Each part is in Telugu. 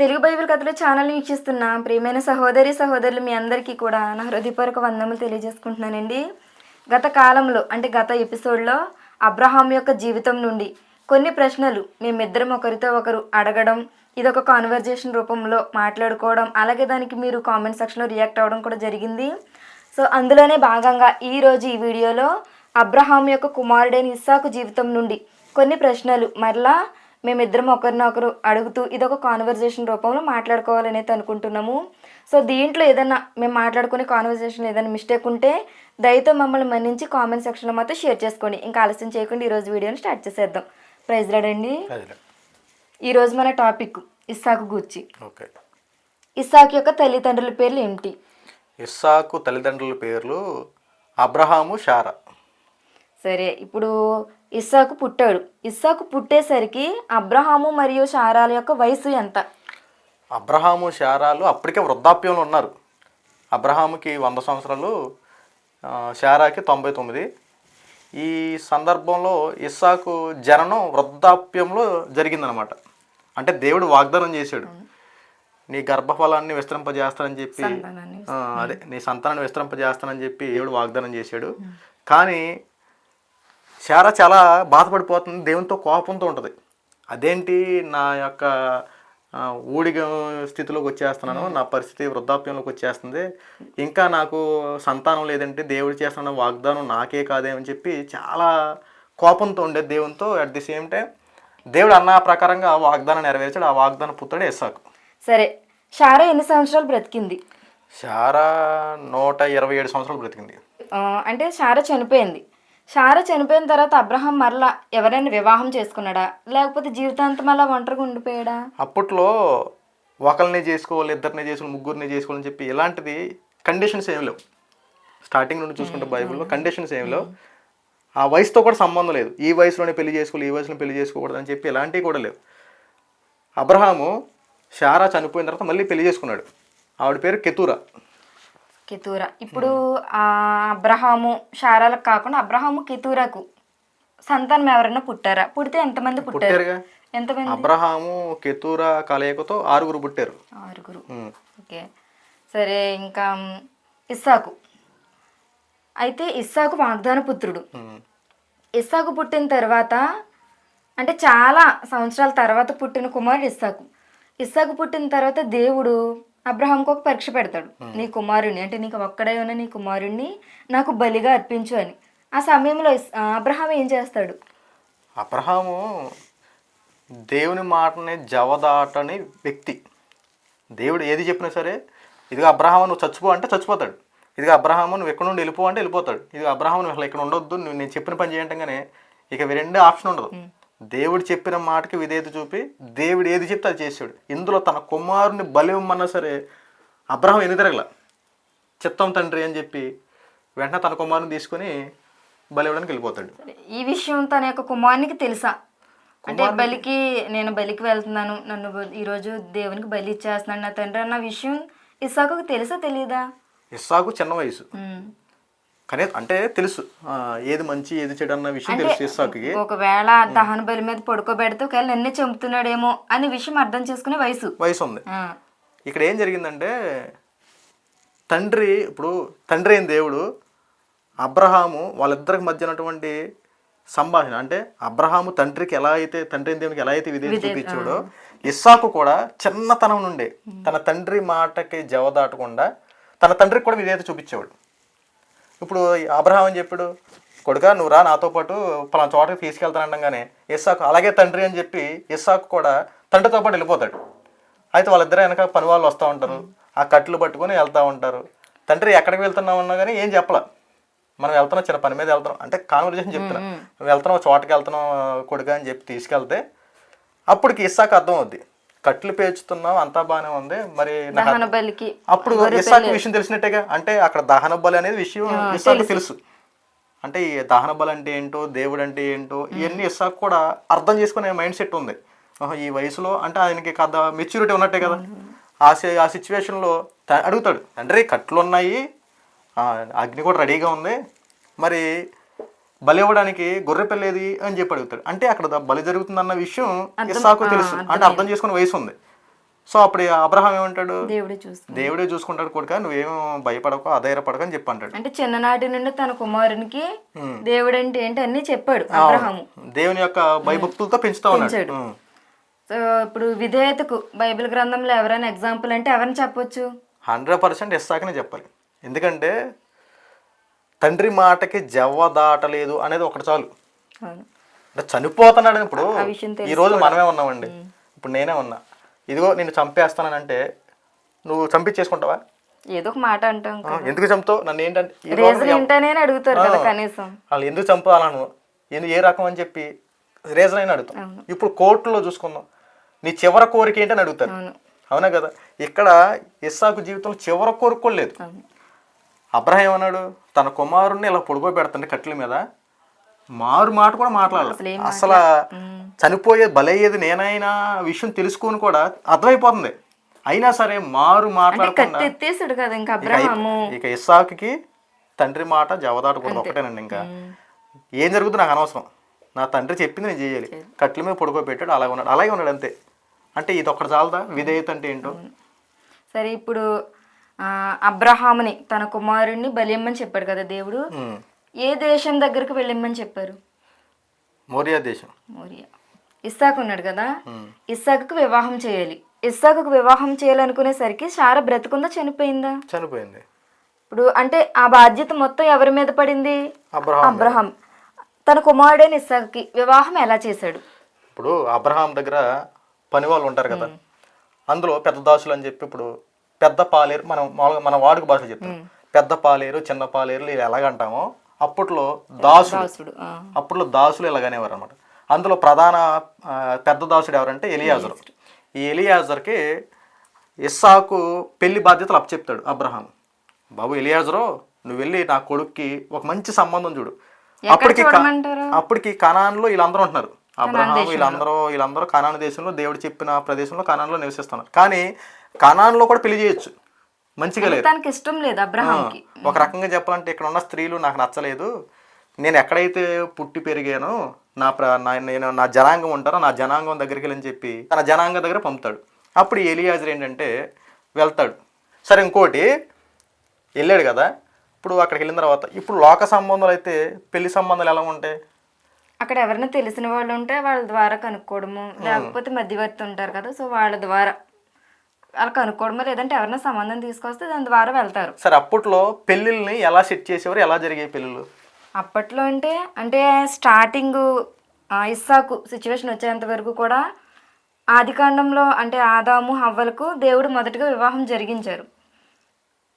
తెలుగు బైబిల్ కథలు ఛానల్ని వీక్షిస్తున్న ప్రియమైన సహోదరి సహోదరులు మీ అందరికీ కూడా నా హృదయపూర్వక వందములు తెలియజేసుకుంటున్నానండి. గత కాలంలో అంటే గత ఎపిసోడ్లో అబ్రహాం యొక్క జీవితం నుండి కొన్ని ప్రశ్నలు మేమిద్దరం ఒకరితో ఒకరు అడగడం ఇదొక కాన్వర్జేషన్ రూపంలో మాట్లాడుకోవడం అలాగే దానికి మీరు కామెంట్ సెక్షన్లో రియాక్ట్ అవ్వడం కూడా జరిగింది. సో అందులోనే భాగంగా ఈరోజు ఈ వీడియోలో అబ్రహాం యొక్క కుమారుడైన ఇస్సాకు జీవితం నుండి కొన్ని ప్రశ్నలు మరలా మేమిద్దరం ఒకరినొకరు అడుగుతూ ఇదొక కాన్వర్జేషన్ రూపంలో మాట్లాడుకోవాలని అయితే అనుకుంటున్నాము. సో దీంట్లో ఏదైనా మేము మాట్లాడుకునే కాన్వర్జేషన్ ఏదైనా మిస్టేక్ ఉంటే దయతో మమ్మల్ని మన్నించి కామెంట్ సెక్షన్లో మాత్రం షేర్ చేసుకోండి. ఇంకా ఆలస్యం చేయకుండా ఈరోజు వీడియోని స్టార్ట్ చేసేద్దాం. ప్రైజ్ రాడండి ఈరోజు మన టాపిక్ ఇస్సాకు గూర్చి. ఓకే. ఇస్సాకు యొక్క తల్లిదండ్రుల పేర్లు ఏమిటి? ఇస్సాకు తల్లిదండ్రుల పేర్లు అబ్రహాము షారా. సరే ఇప్పుడు ఇస్సాకు పుట్టాడు. ఇస్సాకు పుట్టేసరికి అబ్రహాము మరియు షారాల యొక్క వయసు ఎంత? అబ్రహాము షారాలు అప్పటికే వృద్ధాప్యంలో ఉన్నారు. అబ్రహాముకి వంద సంవత్సరాలు ఆ, షారాకి తొంభై తొమ్మిది. ఈ సందర్భంలో ఇస్సాకు జననం వృద్ధాప్యంలో జరిగిందనమాట. అంటే దేవుడు వాగ్దానం చేశాడు. నీ గర్భఫలాన్ని విస్తరింపజేస్తానని చెప్పి అదే నీ సంతానాన్ని విస్తరింపజేస్తానని చెప్పి దేవుడు వాగ్దానం చేశాడు. కానీ శారా చాలా బాధపడిపోతుంది. దేవునితో కోపంతో ఉంటుంది. అదేంటి? నా యొక్క ఊడిగ స్థితిలోకి వచ్చేస్తున్నాను. నా పరిస్థితి వృద్ధాప్యంలోకి వచ్చేస్తుంది. ఇంకా నాకు సంతానం లేదంటే దేవుడు చేస్తున్న వాగ్దానం నాకే కాదేమని చెప్పి చాలా కోపంతో ఉండే దేవునితో అట్ ది సేమ్ టైం దేవుడు అన్న ప్రకారంగా ఆ వాగ్దానం నెరవేర్చాడు. ఆ వాగ్దాన పుత్రుడే ఇస్సాకు. సరే. షారా ఎన్ని సంవత్సరాలు బ్రతికింది? శారా నూట ఇరవై ఏడు సంవత్సరాలు బ్రతికింది. అంటే షారా చనిపోయింది. షారా చనిపోయిన తర్వాత అబ్రహాం మరలా ఎవరైనా వివాహం చేసుకున్నాడా? లేకపోతే జీవితాంతం అలా ఒంటరిగా ఉండిపోయాడా? అప్పట్లో ఒకరిని చేసుకోవాలి ఇద్దరిని చేసుకోవాలి ముగ్గురిని చేసుకోవాలని చెప్పి ఇలాంటిది కండిషన్స్ ఏం లేవు. స్టార్టింగ్ నుండి చూసుకుంటే బైబిల్లో కండిషన్స్ ఏం లేవు. ఆ వయసుతో కూడా సంబంధం లేదు. ఈ వయసులోనే పెళ్ళి చేసుకోవాలి ఈ వయసులో పెళ్ళి చేసుకోకూడదు అని చెప్పి ఇలాంటివి కూడా లేవు. అబ్రహాము షారా చనిపోయిన తర్వాత మళ్ళీ పెళ్ళి చేసుకున్నాడు. ఆవిడ పేరు కెతూరా. కెతూరా. ఇప్పుడు అబ్రహాము షారాలకు కాకుండా అబ్రహాము కెతూరాకు సంతానం ఎవరైనా పుట్టారా? పుడితే ఎంతమంది పుట్టారు? ఎంతమంది? అబ్రహాము కెతూరా కలయికతో ఆరుగురు పుట్టారు. ఆరుగురు. ఓకే. సరే ఇంకా ఇస్సాకు. అయితే ఇస్సాకు వాగ్దాన పుత్రుడు. ఇస్సాకు పుట్టిన తర్వాత అంటే చాలా సంవత్సరాల తర్వాత పుట్టిన కుమారుడు ఇస్సాకు. ఇస్సాకు పుట్టిన తర్వాత దేవుడు అబ్రహాంకు ఒక పరీక్ష పెడతాడు. నీ కుమారుడిని అంటే నీకు ఒక్కడే ఉన్న నీ కుమారుడిని నాకు బలిగా అర్పించు అని. ఆ సమయంలో అబ్రహాం ఏం చేస్తాడు? అబ్రహాము దేవుని మాటని జవదాటని వ్యక్తి. దేవుడు ఏది చెప్పినా సరే ఇదిగో అబ్రహాము నువ్వు చచ్చిపో అంటే చచ్చిపోతాడు. ఇదిగో అబ్రహాము నువ్వు ఎక్కడ నుండి వెళ్ళిపో అంటే వెళ్ళిపోతాడు. ఇదిగో అబ్రహాము నువ్వు ఇక్కడ ఉండొద్దు నువ్వు నేను చెప్పిన పని చేయంటగానే ఇక రెండే ఆప్షన్ ఉండదు. దేవుడు చెప్పిన మాటకి విధేయత చూపి దేవుడు ఏది చెప్తే అది చేసాడు ఇందులో తన కుమారుని బలి ఇవ్వమన్నా సరే అబ్రహాం ఎన్ని తిరగల? చిత్తం తండ్రి అని చెప్పి వెంటనే తన కుమారుని తీసుకొని బలి ఇవ్వడానికి వెళ్ళిపోతాడు. ఈ విషయం తన యొక్క కుమారునికి తెలుసా? అంటే బలికి నేను బలికి వెళ్తున్నాను నన్ను ఈరోజు దేవునికి బలి ఇచ్చేస్తున్నాను నా తండ్రి అన్న విషయం ఇస్సాకు తెలుసా తెలియదా ఇస్సాకు చిన్న వయసు. కానీ అంటే తెలుసు. ఏది మంచి ఏది చెడు అన్న విషయం తెలుసు ఒకవేళ దహన బలి మీద పడుకోబెడితే ఒకవేళ నన్నే చంపుతున్నాడేమో అనే విషయం అర్థం చేసుకునే వయసు. వయసు ఉంది. ఇక్కడ ఏం జరిగిందంటే తండ్రి ఇప్పుడు తండ్రి అయిన దేవుడు అబ్రహాము వాళ్ళిద్దరికి మధ్య ఉన్నటువంటి సంభాషణ అంటే అబ్రహాము తండ్రికి ఎలా అయితే తండ్రి దేవునికి ఎలా అయితే విధేయత చూపించాడో ఇస్సాకు కూడా చిన్నతనం నుండే తన తండ్రి మాటకి జవదాటకుండా తన తండ్రికి కూడా విధేయత చూపించేవాడు. ఇప్పుడు అబ్రహాం అని చెప్పాడు? కొడుక నువ్వు రా నాతో పాటు పలానా చోటకి తీసుకెళ్తానండగానే ఇస్సాకు అలాగే తండ్రి అని చెప్పి ఇస్సాకు కూడా తండ్రితో పాటు వెళ్ళిపోతాడు. అయితే వాళ్ళిద్దరు వెనక పని వాళ్ళు వస్తూ ఉంటారు. ఆ కట్లు పట్టుకొని వెళ్తూ ఉంటారు. తండ్రి ఎక్కడికి వెళ్తున్నావు? అన్నా కానీ ఏం చెప్పలా. మనం వెళ్తున్నాం చిన్న పని మీద వెళ్తున్నాం. అంటే కాన్వర్జేషన్ చెప్తున్నా. నువ్వు వెళ్తున్నావు చోటకి వెళ్తున్నావు కొడుక అని చెప్పి తీసుకెళ్తే అప్పటికి ఇస్సాకు అర్థం అవుద్ది కట్లు పేర్చుతున్నావు అంతా బాగానే ఉంది. మరి దహన బలికి అప్పుడు ఇస్సాకు విషయం తెలిసినట్టేగా అంటే అక్కడ దహన బలి అనేది విషయం ఇస్సాకు తెలుసు. అంటే ఈ దహన బలి అంటే ఏంటో దేవుడు అంటే ఏంటో ఇవన్నీ ఇస్సాకు కూడా అర్థం చేసుకునే మైండ్ సెట్ ఉంది. ఈ వయసులో అంటే ఆయనకి కథ మెచ్యూరిటీ ఉన్నట్టే కదా. ఆ సి- ఆ సిచ్యువేషన్లో అడుగుతాడు తండ్రి కట్లు ఉన్నాయి అగ్ని కూడా రెడీగా ఉంది. మరి బలి ఇవ్వడానికి గొర్రె పిల్లేది అని చెప్పి అడుగుతాడు. అంటే అక్కడ బలి జరుగుతుందన్న విషయం ఇస్సాకు తెలుసు. అంటే అర్థం చేసుకునే వయసు ఉంది సో అప్పుడు అబ్రహాం ఏమంటాడు? దేవుడే చూసుకుంటాడు. కొడుక నువ్వేం భయపడకు అధైర్యపడకు అని చెప్పి అంటాడు. అంటే చిన్ననాటి నుండి తన కుమారునికి దేవుడు అంటే ఏంటి అన్ని చెప్పాడు అబ్రహాము. దేవుని యొక్క భయభక్తులతో పెంచుతా ఉన్నాడు. సో ఇప్పుడు విధేయతకు బైబిల్ గ్రంథంలో ఎవరైనా ఎగ్జాంపుల్ అంటే ఎవరిని చెప్పొచ్చు? హండ్రెడ్ పర్సెంట్ ఇస్తాకనే చెప్పాలి. ఎందుకంటే తండ్రి మాటకి జవ్వ దాటలేదు అనేది ఒకటి చాలు. అంటే చనిపోతున్నాడు ఇప్పుడు ఈ రోజు మనమే ఉన్నామండి. ఇప్పుడు నేనే ఉన్నా. ఇదిగో నేను చంపేస్తానంటే నువ్వు చంపించేసుకుంటావా? ఏదో ఒక మాట అంటాం ఎందుకు చంపుతావు? నన్ను ఏంటంటే అడుగుతారు కదా కనీసం. వాళ్ళు ఎందుకు చంపాలను ఎందుకు ఏ రకం అని చెప్పి రీజన్ అయినా అడుగుతాం. ఇప్పుడు కోర్టులో చూసుకుందాం. నీ చివరి కోరిక ఏంటని అడుగుతారు. అవును కదా? ఇక్కడ ఇస్సాకు జీవితంలో చివరి కోరిక కూడా లేదు. అవును. అబ్రహం ఏమన్నాడు? తన కుమారుణ్ణి ఇలా పొడుగోబెడుతుంటే కట్టెల మీద మారు మాట కూడా మాట్లాడాలి అసలు చనిపోయే బలయ్యేది నేనైనా విషయం తెలుసుకొని కూడా అర్థమైపోతుంది. అయినా సరే మారు మాట్లాడకుండా ఇంకా ఇస్సాకుకి తండ్రి మాట జవదాటకూడదు ఒకటేనండి ఇంకా. ఏం జరుగుతుంది నాకు అనవసరం. నా తండ్రి చెప్పింది నేను చేయాలి. కట్ల మీద పొడుకోబెట్టాడు అలాగే ఉన్నాడు. అలాగే ఉన్నాడు అంతే. అంటే ఇది ఒక్కటి చాలదా? విధేయత అంటే ఏంటో? సరే ఇప్పుడు అబ్రహాముని తన కుమారుణ్ణి బలియమ్మని చెప్పాడు కదా దేవుడు. ఏ దేశం దగ్గరికి వెళ్ళిమ్మని చెప్పారు? మోరియా దేశం. మోరియా. ఇస్సాకు ఉన్నాడు కదా. ఇస్సాకుకు వివాహం చేయాలి. ఇస్సాకుకు వివాహం చేయాలనుకునేసరికి శార బ్రతుకుందా చనిపోయిందా? చనిపోయింది. ఇప్పుడు అంటే ఆ బాధ్యత మొత్తం ఎవరి మీద పడింది? అబ్రహాం తన కుమారుడైన ఇస్సాకుకి వివాహం ఎలా చేశాడు? ఇప్పుడు అబ్రహాం దగ్గర పని వాళ్ళు ఉంటారు కదా. అందులో పెద్ద దాసులు అని చెప్పి ఇప్పుడు పెద్ద పాలేరు మనం మామూలుగా మన వాడుక భాష చెప్తాం. పెద్ద పాలేరు చిన్న పాలేరు ఇలా ఎలాగంటామో అప్పట్లో దాసుడు. అప్పట్లో దాసులు ఇలాగనేవారు అనమాట అందులో ప్రధాన పెద్ద దాసుడు ఎవరంటే ఎలియాజరు. ఈ ఎలియాజర్కి ఇస్సాకు పెళ్ళి బాధ్యతలు అప్పచెప్తాడు అబ్రహాం. బాబు ఎలియాజరు నువ్వు వెళ్ళి నా కొడుక్కి ఒక మంచి సంబంధం చూడు. అప్పటికి? అప్పటికి కనాన్లో వీళ్ళందరూ ఉంటున్నారు. అబ్రహాం వీళ్ళందరూ వీళ్ళందరూ కనాన్ దేశంలో దేవుడు చెప్పిన ప్రదేశంలో కనాన్లో నివసిస్తున్నారు. కానీ కనాన్లో కూడా పెళ్ళి చేయొచ్చు. మంచిగా లేదు. తనకి ఇష్టం లేదు అబ్రహాంకి. ఒక రకంగా చెప్పాలంటే ఇక్కడ ఉన్న స్త్రీలు నాకు నచ్చలేదు. నేను ఎక్కడైతే పుట్టి పెరిగానో నా ప్ర నేను నా జనాంగం ఉంటారో నా జనాంగం దగ్గరికి వెళ్ళని చెప్పి తన జనాంగం దగ్గర పంపుతాడు. అప్పుడు ఎలియాజర్ ఏంటంటే వెళ్తాడు. సరే ఇంకోటి వెళ్ళాడు కదా. ఇప్పుడు అక్కడికి వెళ్ళిన తర్వాత ఇప్పుడు లోక సంబంధాలు అయితే పెళ్ళి సంబంధాలు ఎలా ఉంటాయి? అక్కడ ఎవరైనా తెలిసిన వాళ్ళు ఉంటే వాళ్ళ ద్వారా కనుక్కోవడము లేకపోతే మధ్యవర్తి ఉంటారు కదా సో వాళ్ళ ద్వారా. వాళ్ళు కనుక్కోవడమో లేదంటే ఎవరైనా సంబంధం తీసుకొస్తే దాని ద్వారా వెళ్తారు. సరే అప్పట్లో పెళ్ళిళ్ళని ఎలా సెట్ చేసేవారు? ఎలా జరిగాయి పెళ్ళిళ్ళు? అప్పట్లో అంటే అంటే స్టార్టింగ్ ఇస్సాకు సిచ్యువేషన్ వచ్చేంత వరకు కూడా ఆదికాండంలో అంటే ఆదాము హవ్వలకు దేవుడు మొదటగా వివాహం జరిగించారు.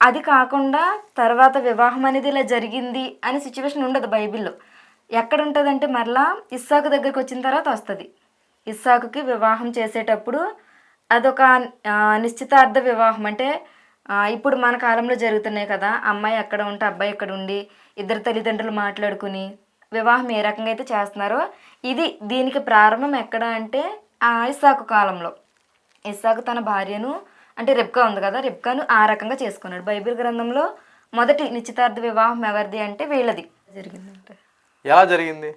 అది కాకుండా తర్వాత వివాహం అనేది ఇలా జరిగింది అనే సిచ్యువేషన్ ఉండదు బైబిల్లో. ఎక్కడ ఉంటుందంటే మరలా ఇస్సాకు దగ్గరికి వచ్చిన తర్వాత వస్తుంది. ఇస్సాకుకి వివాహం చేసేటప్పుడు అదొక నిశ్చితార్థ వివాహం. అంటే ఇప్పుడు మన కాలంలో జరుగుతున్నాయి కదా అమ్మాయి అక్కడ ఉంటే అబ్బాయి ఇక్కడ ఉండి ఇద్దరు తల్లిదండ్రులు మాట్లాడుకుని వివాహం ఏ రకంగా అయితే చేస్తున్నారో ఇది దీనికి ప్రారంభం ఎక్కడ అంటే ఆ ఇస్సాకు కాలంలో. ఇస్సాకు తన భార్యను అంటే రెబ్కా ఉంది కదా రెబ్కాను ఆ రకంగా చేసుకున్నాడు. బైబిల్ గ్రంథంలో మొదటి నిశ్చితార్థ వివాహం ఎవరిది అంటే వీళ్ళది. జరిగిందంటే ఎలా జరిగింది?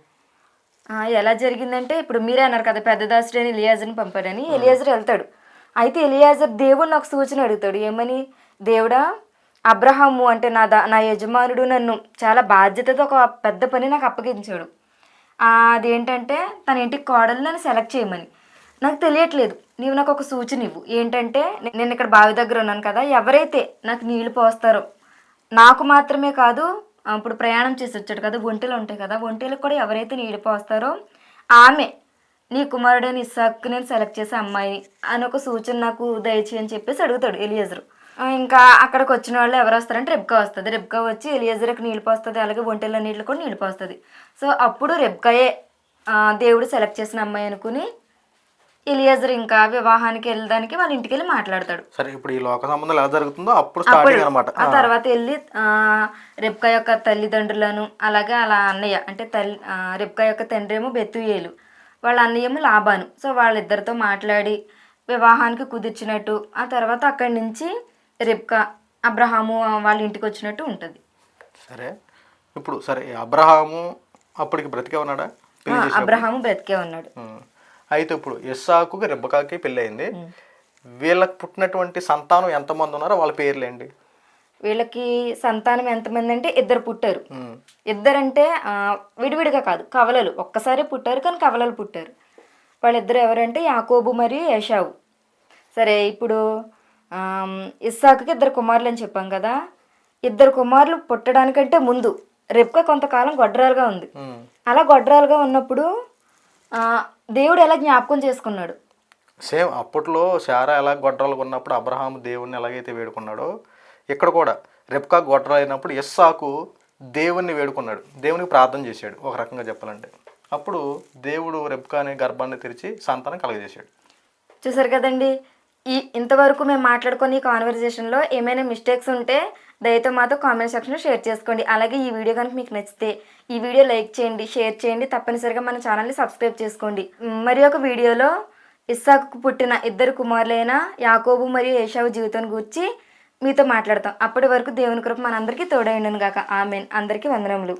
ఎలా జరిగిందంటే ఇప్పుడు మీరే అన్నారు కదా పెద్ద దాసుడు అని ఎలియాజర్ని పంపాడని ఎలియాజర్ వెళ్తాడు. అయితే ఎలియాజర్ దేవుడు నాకు సూచన అడుగుతాడు ఏమని? దేవుడా అబ్రహాము అంటే నా దా నా యజమానుడు నన్ను చాలా బాధ్యతతో ఒక పెద్ద పని నాకు అప్పగించాడు. అదేంటంటే తన ఇంటికి కోడలు నన్ను సెలెక్ట్ చేయమని. నాకు తెలియట్లేదు. నీవు నాకు ఒక సూచన ఇవ్వు. ఏంటంటే నేను ఇక్కడ బావి దగ్గర ఉన్నాను కదా ఎవరైతే నాకు నీళ్ళు పోస్తారో నాకు మాత్రమే కాదు ఇప్పుడు ప్రయాణం చేసి వచ్చాడు కదా ఒంటెలు ఉంటాయి కదా ఒంటెలకు కూడా ఎవరైతే నీళ్ళు పోస్తారో ఆమె నీ కుమారుడైన ఇస్సాకు నేను సెలెక్ట్ చేసే అమ్మాయి అని ఒక సూచన నాకు దయచేయి అని చెప్పేసి అడుగుతాడు ఎలియజరు. ఇంకా అక్కడికి వచ్చిన వాళ్ళు ఎవరు వస్తారంటే రెబ్కా వస్తుంది. రెబ్కా వచ్చి ఎలియజర్కి నీళ్ళు పోస్తుంది అలాగే ఒంటెల నీళ్ళు కూడా నీళ్ళు పోస్తుంది సో అప్పుడు రెబ్కాయే దేవుడు సెలెక్ట్ చేసిన అమ్మాయి అనుకుని ఎలియజర్ ఇంకా వివాహానికి వెళ్ళడానికి వాళ్ళ ఇంటికి వెళ్ళి మాట్లాడతాడు. సరే ఇప్పుడు ఈ లోక సంబంధాలు ఎలా జరుగుతుందో అప్పుడు స్టార్టింగ్ అనమాట. ఆ తర్వాత వెళ్ళి రెబ్కా యొక్క తల్లిదండ్రులను అలాగే అలా అన్నయ్య అంటే తల్లి రెబ్కా యొక్క తండ్రి ఏమో బెత్తుయేలు వాళ్ళ అన్నయ్యేమో లాభాను. సో వాళ్ళిద్దరితో మాట్లాడి వివాహానికి కుదిర్చినట్టు ఆ తర్వాత అక్కడి నుంచి రెబ్కా అబ్రహాము వాళ్ళ ఇంటికి వచ్చినట్టు ఉంటుంది. సరే ఇప్పుడు సరే అబ్రహాము అప్పటికి బ్రతికే ఉన్నాడా? అబ్రహాము బ్రతికే ఉన్నాడు. అయితే ఇప్పుడు ఇస్సాకు రెబ్బకాకి పెళ్ళి అయింది వీళ్ళకి పుట్టినటువంటి సంతానం ఎంతమంది ఉన్నారో వాళ్ళ పేర్లేండి వీళ్ళకి సంతానం ఎంతమంది అంటే ఇద్దరు పుట్టారు. ఇద్దరంటే విడివిడిగా కాదు కవలలు. ఒక్కసారి పుట్టారు కానీ కవలలు పుట్టారు. వాళ్ళిద్దరు ఎవరంటే యాకోబు మరియు యశావు సరే ఇప్పుడు ఇస్సాకుకి ఇద్దరు కుమారులు అని చెప్పాం కదా. ఇద్దరు కుమారులు పుట్టడానికంటే ముందు రెప్క కొంతకాలం గొడ్రాలుగా ఉంది. అలా గొడ్రాలుగా ఉన్నప్పుడు దేవుడు ఎలా జ్ఞాపకం చేసుకున్నాడు? సేమ్ అప్పట్లో శారా ఎలా గొడ్రాలుగా ఉన్నప్పుడు అబ్రహాం దేవుణ్ణి ఎలాగైతే వేడుకున్నాడో ఇక్కడ కూడా రెప్కా గొడ్రాలు అయినప్పుడు ఇస్సాకు దేవుణ్ణి వేడుకున్నాడు. దేవునికి ప్రార్థన చేశాడు ఒక రకంగా చెప్పాలంటే. అప్పుడు దేవుడు రెప్కాని గర్భాన్ని తెరిచి సంతానం కలగజేశాడు. చూసారు కదండి? ఈ ఇంతవరకు మేము మాట్లాడుకున్న ఈ కాన్వర్జేషన్లో ఏమైనా మిస్టేక్స్ ఉంటే దయతో మాతో కామెంట్ సెక్షన్లో షేర్ చేసుకోండి. అలాగే ఈ వీడియో కనుక మీకు నచ్చితే ఈ వీడియో లైక్ చేయండి షేర్ చేయండి తప్పనిసరిగా మన ఛానల్ని సబ్స్క్రైబ్ చేసుకోండి. మరి ఒక వీడియోలో ఇస్సాకు పుట్టిన ఇద్దరు కుమారులైన యాకోబు మరియు ఏషావు జీవితం గురించి మీతో మాట్లాడతాం. అప్పటి వరకు దేవుని కృప మనందరికీ తోడైండును గాక. ఆమెన్. అందరికీ వందనములు.